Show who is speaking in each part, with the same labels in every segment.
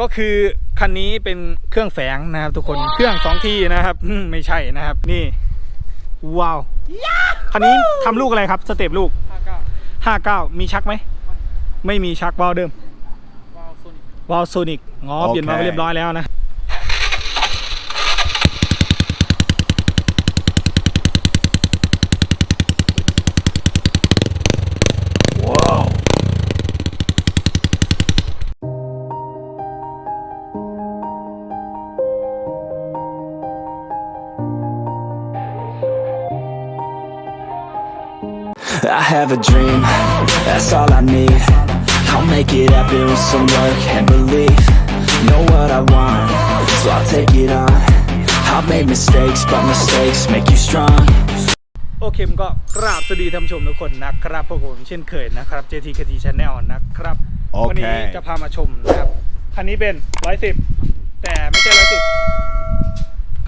Speaker 1: ก็คือคันนี้เป็นเครื่องแฝงนะครับ ทุกคนเครื่องสองที่นะครับอืมไม่ใช่นะครับ นี่ว้าวคันนี้ทำลูกอะไรครับ สเต็ปลูก
Speaker 2: ห้าเก้า
Speaker 1: 59มีชักไหม ไม่มีชักวาล์วเดิม
Speaker 2: วาลโซนิก
Speaker 1: วาล์วโซนิกงอเปลี่ยนมา
Speaker 3: โอเค
Speaker 1: เรียบร้อยแล้วนะ
Speaker 4: I have a dream, that's all I need. I'll make it happen with some work and belief. Know what I want, so I'll take it on. I've made mistakes, but mistakes make you strong.
Speaker 1: โอเคผมก็กราบสวัสดีท่านผู้ชมทุกคนนะครับพวกผมเช่นเคยนะครับ JTKT Channel นะครับ
Speaker 3: โอเค
Speaker 1: วันี้จะพามาชมนะครับ คันนี้เป็น 110 แต่ไม่ใช่ 110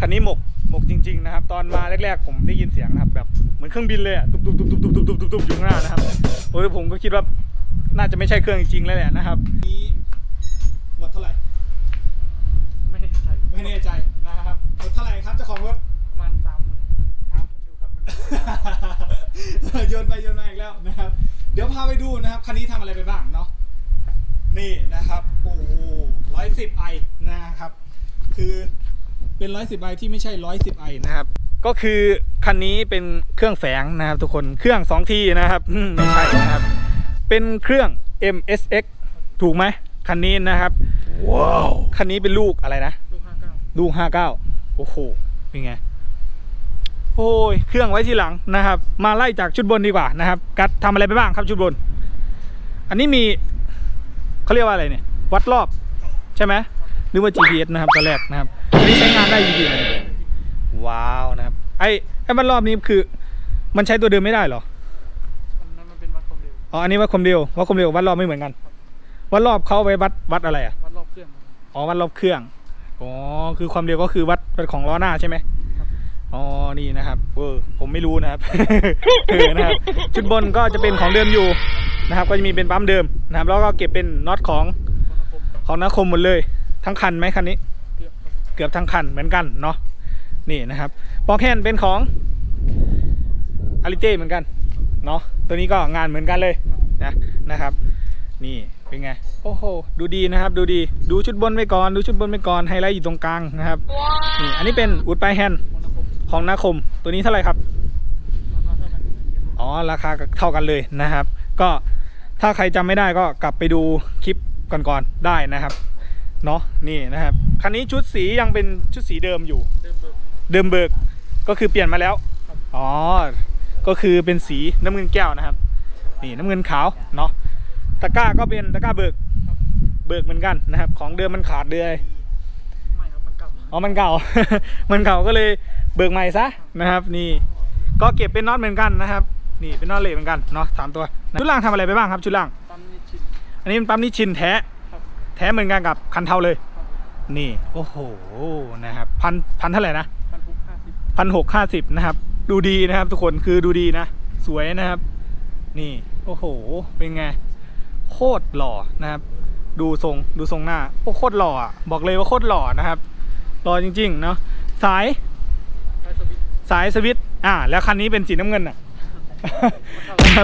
Speaker 1: คันนี้หมกหมกจริง ๆ นะครับ ตอนมาแรกๆผมได้ยินเสียงนะครับแบบเหมือนเครื่องบินเลยอะตุบตุบตุบตุบตุบตุบตุบตุบตุบอยู่ข้างหน้านะครับโอ้ยผมก็คิดว่าน่าจะไม่ใช่เครื่องจริงๆแล้วแหละนะครับนี้หมดเท่าไหร่
Speaker 2: ไม่แน่ใจ
Speaker 1: ไม่แน่ใจนะครับหมดเท่าไหร่ครับเจ้าของรถ
Speaker 2: ประมาณสามหมื่น
Speaker 1: ครับ
Speaker 2: ดูครับมัน
Speaker 1: โยนไปโยนมาอีกแล้วนะครับ เดี๋ยวพาไปดูนะครับคันนี้ทำอะไรไปบ้างเนาะนี่นะครับโอ้ร้อยสิบไอนะครับ คือ เป็นร้อยสิบไอที่ไม่ใช่ร้อยสิบไอนะครับ ก็คือคันนี้เป็นเครื่องแฝงนะครับทุกคนเครื่องสองที่นะครับอืมไม่ใช่นะครับ เป็นเครื่อง MSX ถูกไหมคันนี้นะครับ
Speaker 3: Wow.
Speaker 1: คันนี้เป็นลูกอะไรนะ
Speaker 2: ลูกห้าเก้า
Speaker 1: ลูกห้าเก้าโอ้โห เป็นไง โอ้ย เครื่องไว้ทีหลังนะครับ มาไล่จากชุดบนดีกว่านะครับ กัดทำอะไรไปบ้างครับชุดบน อันนี้มีเขาเรียกว่าอะไรเนี่ย วัดรอบ ใช่ไหมนึกว่า GPS นะครับตอนแรกนะครับอั นนี้ใช้งานได้จริงๆเลยว้าวนะครับ ไอ้ไอ้วัดรอบนี้คือ มันใช้ตัวเดิมไม่ได้เหรอ
Speaker 2: อันนั้นมันเป็นวัดความเร็ว
Speaker 1: อ๋ออันนี้วัดความเร็ววัดความเร็วกับวัดรอบไม่เหมือนกันวัดรอบเขาเอาไว้วัดวัดอะไรอะ
Speaker 2: วัดรอบเครื่อง
Speaker 1: อ๋อวัดรอบเครื่องอ๋อคือความเร็วก็คือวัดวัดของล้อหน้าใช่ไหม
Speaker 2: ครับ
Speaker 1: อ๋อ นี่นะครับ เออ ผมไม่รู้นะครับเออนะครับ ชุดบนก็จะเป็นของเดิมอยู่นะครับ ก็จะมีเป็นปั๊มเดิมนะครับ แล้วก็เก็บเป็นน็อตของ
Speaker 2: คนละคม
Speaker 1: ของนาคมหมดเลย ทั้งคันไหมคันนี้
Speaker 2: เกือบครับ
Speaker 1: เกือบทั้งคันเหมือนกันเนาะนี่นะครับปอกแฮนเป็นของอาริเต้เหมือนกันเนาะตัวนี้ก็งานเหมือนกันเลยนะนะครับ นี่เป็นไงโอ้โหดูดีนะครับดูดีดูชุดบนไปก่อน ดูชุดบนไปก่อนไฮไลท์อยู่ตรงกลางนะครับนี่อันนี้เป็นอุดปลายแฮนของนาคมตัวนี้เท่าไหร่ครับอ๋อราคาเท่ากันเลยนะครับ ก็ถ้าใครจำไม่ได้ก็กลับไปดูคลิปก่อนๆได้นะครับ เนาะนี่นะครับคันนี้ชุดสียังเป็นชุดสีเดิมอยู่
Speaker 2: เดิมเบิก
Speaker 1: เดิมเบิกก็คือเปลี่ยนมาแล้ว
Speaker 2: ครับ
Speaker 1: อ๋อก็คือเป็นสีน้ำเงินแก้วนะครับ นี่น้ำเงินขาวเนาะตะกร้าก็เป็นตะกร้าเบิก
Speaker 2: ครับ
Speaker 1: เบิกเหมือนกันนะครับ ของเดิมมันขาดเลย
Speaker 2: ไม่ครับมันเก่า
Speaker 1: อ๋อมันเก่า มันเก่าก็เลยเบิกใหม่ซะนะครับ นี่ก็เก็บเป็นน็อตเหมือนกันนะครับ นี่เป็นน็อตเหล็กเหมือนกันเนาะสามตัวนะชุดล่างทำอะไรไปบ้างครับชุดล่าง
Speaker 2: ปั๊มนิชชิน
Speaker 1: อันนี้เป็นปั๊มนิชชินแท้
Speaker 2: ครับ
Speaker 1: แท้เหมือนกันกับคันเทาเลย
Speaker 2: ครับ
Speaker 1: นี่ โอ้โหนะครับพันพันเท่าไหร่นะ
Speaker 2: พันหกห้าสิบ
Speaker 1: พันหกห้าสิบนะครับ ดูดีนะครับ ทุกคนคือดูดีนะ สวยนะครับ นี่ โอ้โห เป็นไง โคตรหล่อนะครับ ดูทรงดูทรงหน้าโอ้โคตรหล่ออะบอกเลยว่าโคตรหล่อนะครับหล่อจริง ๆ เนาะสาย
Speaker 2: ไฟสวิตช์
Speaker 1: สายสวิตช์อ่า แล้วคันนี้เป็นสีน้ำเงินอะ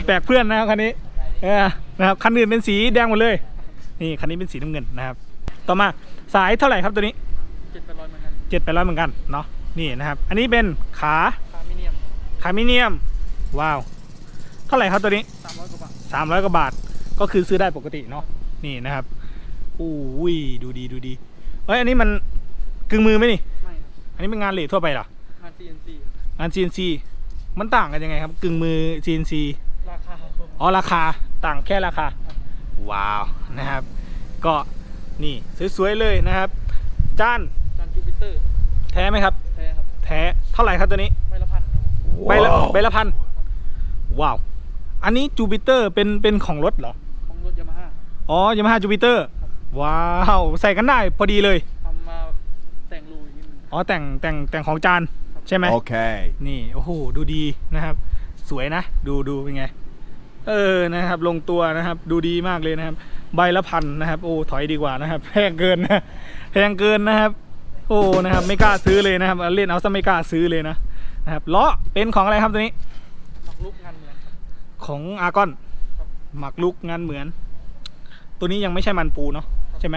Speaker 1: แปลกเพื่อนนะครับคันนี้เออนะครับคันอื่นเป็นสีแดงหมดเลย นี่คันนี้เป็นสีน้ำเงินนะครับ ต่อมาสายเท่าไหร่ครับตัวนี้
Speaker 2: เจ็ดแปดร้อยเหมือนกัน
Speaker 1: เจ็ดไปร้อยเหมือนกันเนาะนี่นะครับ อันนี้เป็นขา
Speaker 2: คามิเนียม
Speaker 1: คามิเนียมว้าวเท่าไหร่ครับตัวนี้
Speaker 2: สามร้อยกว่าบาท
Speaker 1: สามร้อยกว่าบาทก็คือซื้อได้ปกติเนาะนี่นะครับอู้ยดูดีดูดีเฮ้ยอันนี้มันกึ่งมือไหมนี่
Speaker 2: ไม่ครับ
Speaker 1: อันนี้เป็นงานเลททั่วไปเหรอ
Speaker 2: งาน CNC
Speaker 1: งาน CNC มันต่างกันยังไงครับ กึ่งมือ CNC
Speaker 2: ราคา
Speaker 1: อ๋อราคาต่างแค่ราคา ว้าวนะครับ ก็นี่สวยๆเลยนะครับจาน
Speaker 2: จานจูปิเตอร์
Speaker 1: แท้ไหมครับ
Speaker 2: แท้ครับ
Speaker 1: แท้เท่าไหร่ครับตัวนี้
Speaker 2: ใบละพันครับผม
Speaker 1: ใบละ
Speaker 3: Wow.
Speaker 1: ใบละพันว้าว อันนี้จูปิเตอร์เป็นเป็นของรถเหรอ
Speaker 2: ของรถยามาฮ่า
Speaker 1: อ๋อยามาฮ่าจูปิเตอร์ว้าวใส่กันได้พอดีเลย
Speaker 2: ทำมาแต่งรูอย่างนี้มัน
Speaker 1: อ๋อแต่งแต่งแต่งของจานใช่ไหม
Speaker 3: Okay.
Speaker 1: นี่โอ้โหดูดีนะครับ สวยนะ ดูดูเป็นไง เออนะครับ ลงตัวนะครับ ดูดีมากเลยนะครับ ใบละพันนะครับ โอ้ถอยดีกว่านะครับแพงเกินนะแพงเกินนะครับ โอ้นะครับ ไม่กล้าซื้อเลยนะครับเอาเล่นเอาซะไม่กล้าซื้อเลยนะนะครับล้อเป็นของอะไรครับตัวนี้
Speaker 2: หมักลุกงานเหมือนครับ
Speaker 1: ของอากอนหมักลุกงานเหมือน ตัวนี้ยังไม่ใช่มันปูเนาะใช่ไหม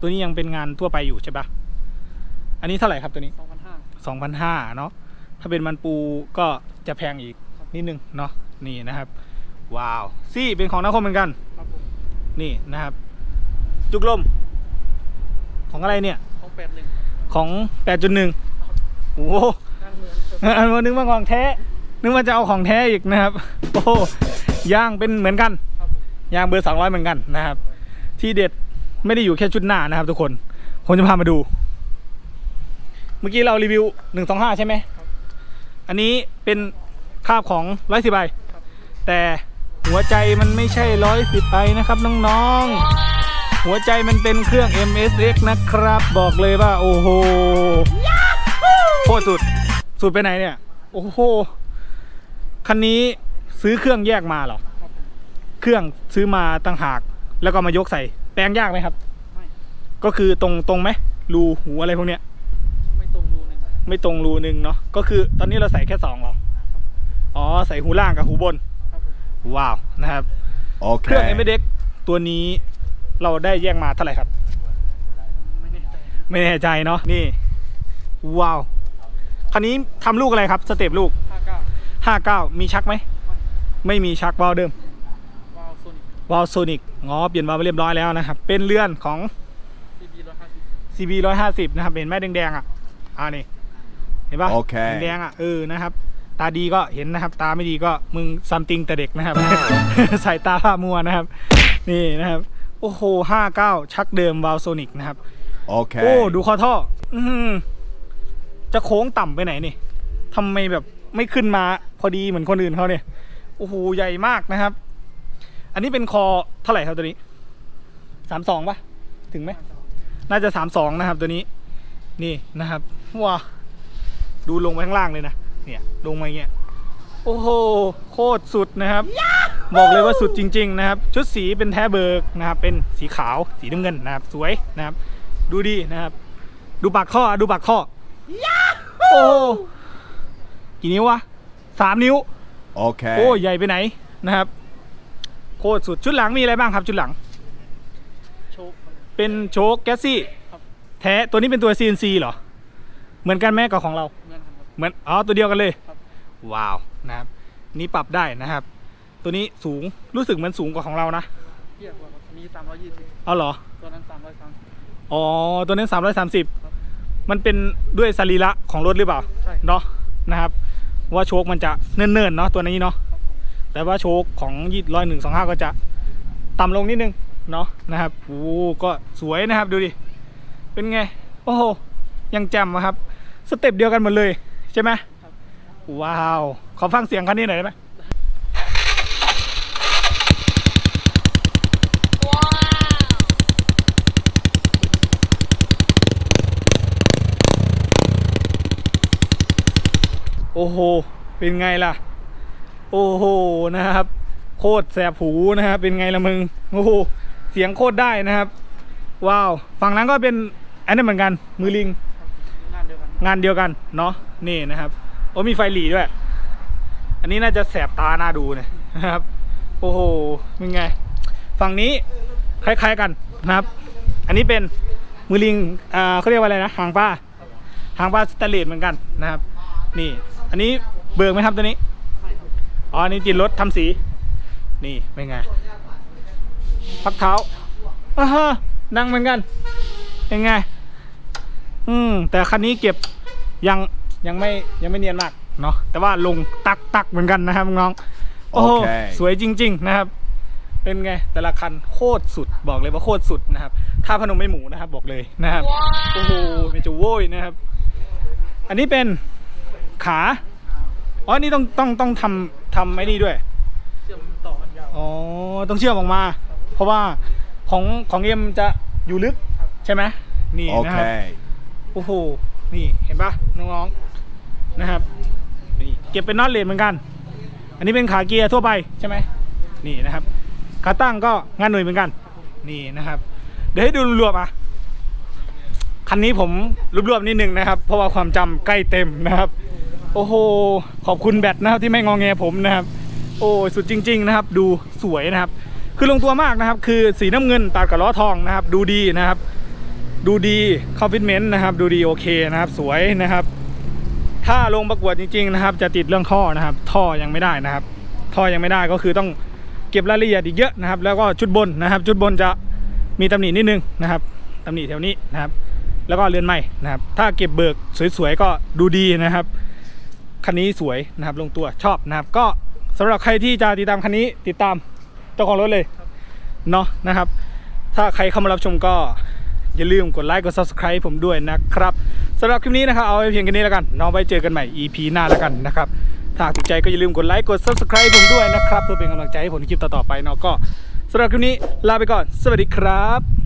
Speaker 1: ตัวนี้ยังเป็นงานทั่วไปอยู่ใช่ปะอันนี้เท่าไหร่ครับตัวนี้
Speaker 2: สองพันห้า
Speaker 1: สองพันห้าเนาะถ้าเป็นมันปูก็จะแพงอีกนิดนึงเนาะนี่นะครับ ว้าวซี่เป็นของนักคมเหมือนกัน
Speaker 2: ครับผม
Speaker 1: นี่นะครับ จุกลม ของอะไรเนี่ย
Speaker 2: ของแปดหนึ่ง
Speaker 1: ของ 8.1 โอ้โห
Speaker 2: งานเหมือนครับ
Speaker 1: อันว่านึกว่าของแท้ นึกว่าจะเอาของแท้อีกนะครับ โอ้โหย่างเป็นเหมือนกัน
Speaker 2: ครับผม
Speaker 1: ยางเบอร์ 200 เหมือนกันนะครับ ที่เด็ดไม่ได้อยู่แค่ชุดหน้านะครับทุกคน ผมจะพามาดู เมื่อกี้เรารีวิว 125 ใช่ไหม อันนี้เป็นคาบของ110ใบ
Speaker 2: ครับ
Speaker 1: แต่ หัวใจมันไม่ใช่110ใบนะครับน้องๆ หัวใจมันเป็นเครื่อง MSX นะครับ บอกเลยว่า โอ้โหโคตรสุด สุดไปไหนเนี่ย โอ้โห คันนี้ซื้อเครื่องแยกมาเหรอ
Speaker 2: ครับผม
Speaker 1: เครื่องซื้อมาตั้งหาก แล้วก็มายกใส่ แปลงยากไหมครับ
Speaker 2: ไม่
Speaker 1: ก็คือตรงตรงไหม รูหูอะไรพวกเนี้ย
Speaker 2: ไม่ตรงรูหนึ่ง
Speaker 1: ไม่ตรงรูหนึ่งเนาะ ก็คือตอนนี้เราใส่แค่สองเหรอ อ๋อ ใส่หูล่างกับหูบน
Speaker 2: ครับผม
Speaker 1: ว้าวนะครับเครื่อง
Speaker 3: Okay.
Speaker 1: m อ x ตัวนี้เราได้แยกมาเท่าไหร่ครับ
Speaker 2: ไม่แน่ใจ
Speaker 1: ไม่แน่ใจเนาะนี่ว้าวคันนี้ทำลูกอะไรครับสเต็ปลูก
Speaker 2: ห้าเก้า
Speaker 1: 59 มีชักไหม ไม่มีชักวาล์วเดิม
Speaker 2: วาล์วโซนิก
Speaker 1: วาล์วโซนิกงอเปลี่ยนวาล์วไปเรียบร้อยแล้วนะครับ เป็นเลื่อนของ
Speaker 2: ซีบีร้อยห้าสิบ
Speaker 1: CB 150 นะครับ เห็นไหมแดงๆอะอ่านี่ เห็นปะ
Speaker 3: โอเค
Speaker 1: แดงๆอะเออนะครับ ตาดีก็เห็นนะครับ ตาไม่ดีก็มึงซัมติงแต่เด็กนะครับ สายตาผ้ามัวนะครับ นี่นะครับ โอ้โห59ชักเดิมวาลโซนิกนะครับ โอ้
Speaker 3: Okay.
Speaker 1: ดูคอท่อ อือหือจะโค้งต่ำไปไหนนี่ทำไมแบบไม่ขึ้นมาพอดีเหมือนคนอื่นเขาเนี่ย โอ้โห ใหญ่มากนะครับ อันนี้เป็นคอเท่าไหร่ครับตัวนี้สามสองปะถึงไหม น่าจะสามสองนะครับตัวนี้ นี่นะครับว้าดูลงไปข้างล่างเลยนะ เนี่ยลงมาอย่างเงี้ยโอ้โหโคตรสุดนะครับ บอกเลยว่าสุดจริง ๆ นะครับ ชุดสีเป็นแท้เบิร์กนะครับ เป็นสีขาวสีน้ำเงินนะครับ สวยนะครับ ดูดีนะครับ ดูปากข้อดูปากข้อโอ้โหกี่นิ้ววะสามนิ้ว
Speaker 3: Okay.
Speaker 1: โอ้ใหญ่ไปไหนนะครับ โคตรสุดชุดหลังมีอะไรบ้างครับชุดหลัง
Speaker 2: โชคมัน
Speaker 1: เป็นโชคแกสซี่
Speaker 2: ครับ
Speaker 1: แท้ตัวนี้เป็นตัว CNC เหรอ เหมือนกันไหมกับของเรา
Speaker 2: เหมือนกันครับ
Speaker 1: เหมือนอ๋อตัวเดียวกันเลย
Speaker 2: ครับ
Speaker 1: ว้าวนะครับ นี่ปรับได้นะครับ ตัวนี้สูงรู้สึกเหมือนสูงกว่าของเรานะ
Speaker 2: เทียบกว่าครับอันนี้สามร้อยยี่สิบ
Speaker 1: เอาเหรอ
Speaker 2: ตัวนั้นสามร้อยสามสิบ
Speaker 1: อ๋อตัวนี้
Speaker 2: ครับ
Speaker 1: 330มันเป็นด้วยสรีระของรถหรือเปล่า
Speaker 2: ใช่
Speaker 1: เนาะนะครับ ว่าโชคมันจะเนิ่นๆเนาะตัวนี้เนาะ
Speaker 2: ครับผม
Speaker 1: แต่ว่าโชคของยี่ร้อยหนึ่งสองห้าก็จะต่ำลงนิดนึงเนาะนะครับโอ้ก็สวยนะครับดูดิเป็นไง โอ้โหยังแจ่มอะครับ สเต็ปเดียวกันหมดเลย ใช่ไหมว้าว ขอฟังเสียงคันนี้หน่อยได้ไหมโอ้โห เป็นไงล่ะ โอ้โห นะครับ โคตรแสบหูนะครับ เป็นไงล่ะมึง โอ้โห เสียงโคตรได้นะครับ ว้าว ฝั่งนั้นก็เป็นอันนั้เหมือนกัน มือลิง
Speaker 2: งานเดียวกัน
Speaker 1: เนาะนี่นะครับ โอ้มีไฟหลีด้วย อันนี้น่าจะแสบตาหน้าดูเนี่ยนะครับ โอ้โหเป็นไง ฝั่งนี้คล้าย ๆกันนะครับ อันนี้เป็นมือลิงอ่าเขาเรียกว่าอะไรนะหางปลาหางปลาสแตนเลสเหมือนกันนะครับ นี่ อันนี้เบิกไหมครับตัวนี้อ๋ออันนี้ติดรถทำสี นี่เป็นไงพักเท้าอ่าฮะนั่งเหมือนกันเป็นไง อืม แต่คันนี้เก็บ ยังยังไม่ยังไม่เนียนมากเนาะแต่ว่าลงตักตักเหมือนกันนะครับน้องๆโอ้โห
Speaker 3: โอเค
Speaker 1: สวยจริง ๆ นะครับ เป็นไงแต่ละคันโคตรสุดบอกเลยว่าโคตรสุดนะครับ ถ้าพนมไม่หมูนะครับบอกเลยนะครับโอ้โหไม่จะโว้ยนะครับ อันนี้เป็นขาอ๋อนี่ต้องต้องต้องทำทำไอ้นี่ด้วย
Speaker 2: เชื่อมต่อกันยาว
Speaker 1: อ๋อต้องเชื่อมออกมา เพราะว่าของของเอ็มจะอยู่ลึกใช่ไหมนี่นะครับ
Speaker 3: Okay.
Speaker 1: โอ้โห นี่เห็นปะน้องๆนะครับนี่เก็บเป็นน็อตเลนเหมือนกัน อันนี้เป็นขาเกียร์ทั่วไปใช่ไหมนี่นะครับขาตั้งก็งานหน่วยเหมือนกัน นี่นะครับ เดี๋ยวให้ดูรวมๆอะคันนี้ผมรวบๆนิดนึงนะครับ เพราะว่าความจำใกล้เต็มนะครับ โอ้โหขอบคุณแบตนะครับที่ไม่งองแงผมนะครับ โอ้สุดจริง ๆ นะครับ ดูสวยนะครับ คือลงตัวมากนะครับ คือสีน้ำเงินตัดกับล้อทองนะครับ ดูดีนะครับ ดูดีคอมฟิเมนต์นะครับ ดูดีโอเคนะครับ สวยนะครับ ถ้าลงประกวดจริง ๆ นะครับ จะติดเรื่องท่อนะครับ ท่อยังไม่ได้นะครับ ท่อยังไม่ได้ก็คือต้องเก็บรายละเอียดอีกเยอะนะครับ แล้วก็ชุดบนนะครับ ชุดบนจะมีตำหนินิดนึงนะครับตำหนิแถวนี้นะครับ แล้วก็เรือนใหม่นะครับ ถ้าเก็บเบิกสวยๆก็ดูดีนะครับคันนี้สวยนะครับลงตัวชอบนะครับ ก็สำหรับใครที่จะติดตามคันนี้ติดตามเจ้าของรถเลยเนาะนะครับ ถ้าใครเข้ามารับชมก็ อย่าลืมกดไลค์กด subscribe ผมด้วยนะครับสำหรับคลิปนี้นะครับเอาไว้เพียงแค่นี้แล้วกันน้องไว้เจอกันใหม่ EP หน้าแล้วกันนะครับถ้าถูกใจก็อย่าลืมกดไลค์กด subscribe ผมด้วยนะครับเพื่อเป็นกำลังใจให้ผมในคลิปต่อๆไปเนาะก็สำหรับคลิปนี้ลาไปก่อน สวัสดีครับ